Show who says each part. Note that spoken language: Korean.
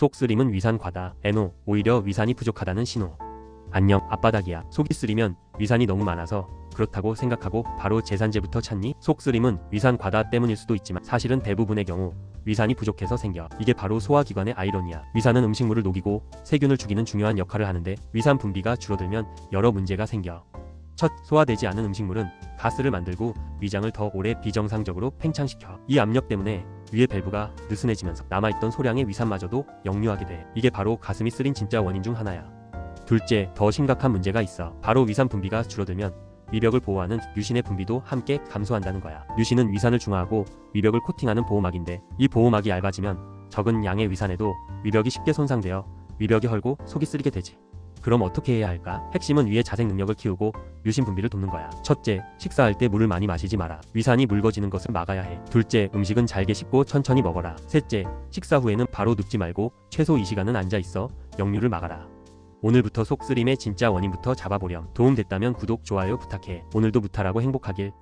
Speaker 1: 속 쓰림은 위산 과다. NO 오히려 위산이 부족하다는 신호. 안녕 앞바닥이야. 속이 쓰리면 위산이 너무 많아서 그렇다고 생각하고 바로 제산제부터 찾니? 속 쓰림은 위산 과다 때문일 수도 있지만 사실은 대부분의 경우 위산이 부족해서 생겨. 이게 바로 소화기관의 아이러니야. 위산은 음식물을 녹이고 세균을 죽이는 중요한 역할을 하는데 위산 분비가 줄어들면 여러 문제가 생겨. 첫, 소화되지 않은 음식물은 가스를 만들고 위장을 더 오래 비정상적으로 팽창시켜. 이 압력 때문에 위의 밸브가 느슨해지면서 남아있던 소량의 위산마저도 역류하게 돼. 이게 바로 가슴이 쓰린 진짜 원인 중 하나야. 둘째, 더 심각한 문제가 있어. 바로 위산 분비가 줄어들면 위벽을 보호하는 류신의 분비도 함께 감소한다는 거야. 류신은 위산을 중화하고 위벽을 코팅하는 보호막인데 이 보호막이 얇아지면 적은 양의 위산에도 위벽이 쉽게 손상되어 위벽이 헐고 속이 쓰리게 되지. 그럼 어떻게 해야 할까? 핵심은 위의 자생 능력을 키우고 류신 분비를 돕는 거야. 첫째, 식사할 때 물을 많이 마시지 마라. 위산이 묽어지는 것을 막아야 해. 둘째, 음식은 잘게 씹고 천천히 먹어라. 셋째, 식사 후에는 바로 눕지 말고 최소 2시간은 앉아 있어 역류를 막아라. 오늘부터 속쓰림의 진짜 원인부터 잡아보렴. 도움됐다면 구독, 좋아요 부탁해. 오늘도 무탈하고 행복하길.